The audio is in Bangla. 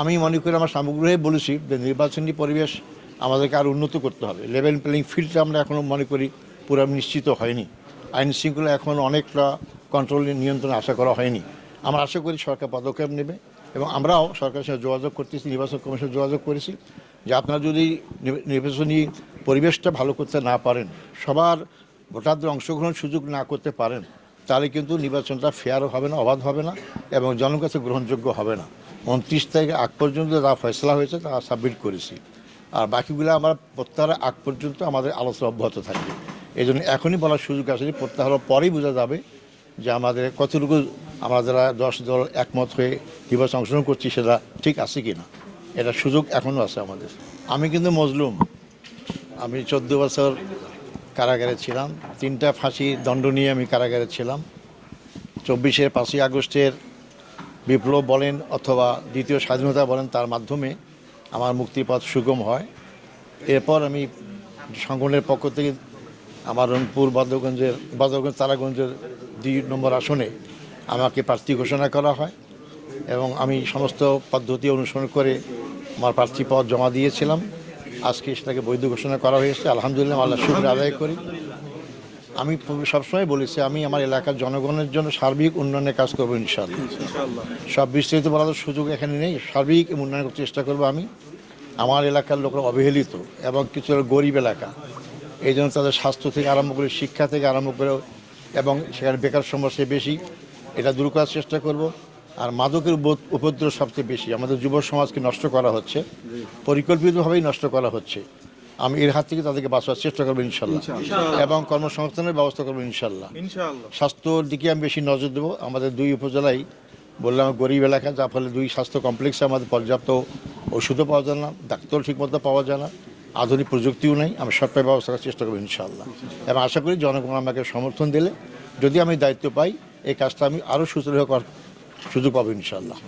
আমি মনে করি আমার সামগ্রহে বলেছি যে নির্বাচনী পরিবেশ আমাদেরকে আরও উন্নত করতে হবে। লেভেল প্লেইং ফিল্ডটা আমরা এখনও মনে করি পুরো নিশ্চিত হয়নি। আইন শৃঙ্খলা এখন অনেকটা কন্ট্রোল নিয়ন্ত্রণ আশা করা হয়নি। আমরা আশা করি সরকার পদক্ষেপ নেবে এবং আমরাও সরকারের সাথে যোগাযোগ করতেছি, নির্বাচন কমিশন যোগাযোগ করেছি যে আপনারা যদি নির্বাচনী পরিবেশটা ভালো করতে না পারেন, সবার ভোটারদের অংশগ্রহণ সুযোগ না করতে পারেন তাহলে কিন্তু নির্বাচনটা ফেয়ার হবে না, অবাধ হবে না এবং জনগণের কাছে গ্রহণযোগ্য হবে না। উনত্রিশ তারিখে আগ পর্যন্ত যা ফয়সলা হয়েছে তা সাবমিট করেছি। আর বাকিগুলো আমরা প্রত্যাহারের আগ পর্যন্ত আমাদের আলোচনা অব্যাহত থাকবে। এই জন্য এখনই বলার সুযোগ আছে আসেনি প্রত্যাহারের পরেই বোঝা যাবে যে আমাদের কতটুকু আমরা যারা দশ দল একমত হয়ে নির্বাচন অংশগ্রহণ করছি সেটা ঠিক আছে কি না এটা সুযোগ এখনও আছে আমাদের। আমি কিন্তু মজলুম। আমি চোদ্দ বছর কারাগারে ছিলাম। তিনটা ফাঁসি দণ্ড নিয়ে আমি কারাগারে ছিলাম। চব্বিশের পাঁচই আগস্টের বিপ্লব বলেন অথবা দ্বিতীয় স্বাধীনতা বলেন তার মাধ্যমে আমার মুক্তিপথ সুগম হয়। এরপর আমি সংগঠনের পক্ষ থেকে আমার রংপুর বদরগঞ্জের বদরগঞ্জ তারাগঞ্জের দুই নম্বর আসনে আমাকে প্রার্থী ঘোষণা করা হয় এবং আমি সমস্ত পদ্ধতি অনুসরণ করে আমার প্রার্থী পদ জমা দিয়েছিলাম। আজকে সেটাকে বৈধ ঘোষণা করা হয়েছে। আলহামদুলিল্লাহ আল্লাহ শুক্র আদায় করি। আমি সবসময় বলেছি আমি আমার এলাকার জনগণের জন্য সার্বিক উন্নয়নের কাজ করব ইনশাআল্লাহ। সব বিস্তারিত বলার সুযোগ এখানে নেই। সার্বিক উন্নয়ন করতে চেষ্টা করব আমি। আমার এলাকার লোকরা অবহেলিত এবং কিছু গরিব এলাকা। এই জন্য তাদের স্বাস্থ্য থেকে আরম্ভ করে শিক্ষা থেকে আরম্ভ করে এবং সেখানে বেকার সমস্যা বেশি এটা দূর করার চেষ্টা করব। আর মাদকের উপ- উপদ্রব সবচেয়ে বেশি। আমাদের যুব সমাজকে নষ্ট করা হচ্ছে। পরিকল্পিতভাবেই নষ্ট করা হচ্ছে। আমি এর হাত থেকে তাদেরকে বাঁচার চেষ্টা করব ইনশাল্লাহ। এবং কর্মসংস্থানের ব্যবস্থা করব ইনশাল্লাহ। স্বাস্থ্যর দিকে আমি বেশি নজর দেবো। আমাদের দুই উপজেলায় বললাম গরিব এলাকা যার ফলে দুই স্বাস্থ্য কমপ্লেক্সে আমাদের পর্যাপ্ত ওষুধও পাওয়া যায় না ডাক্তার ঠিকমতো পাওয়া যায় না আধুনিক প্রযুক্তিও নেই। আমি সরকারি ব্যবস্থা করার চেষ্টা করব ইনশাল্লাহ। এবং আশা করি জনগণ আমাকে সমর্থন দিলে যদি আমি দায়িত্ব পাই এই কাজটা আমি আরও সুচারু সুযোগ পাবো ইনশাআল্লাহ।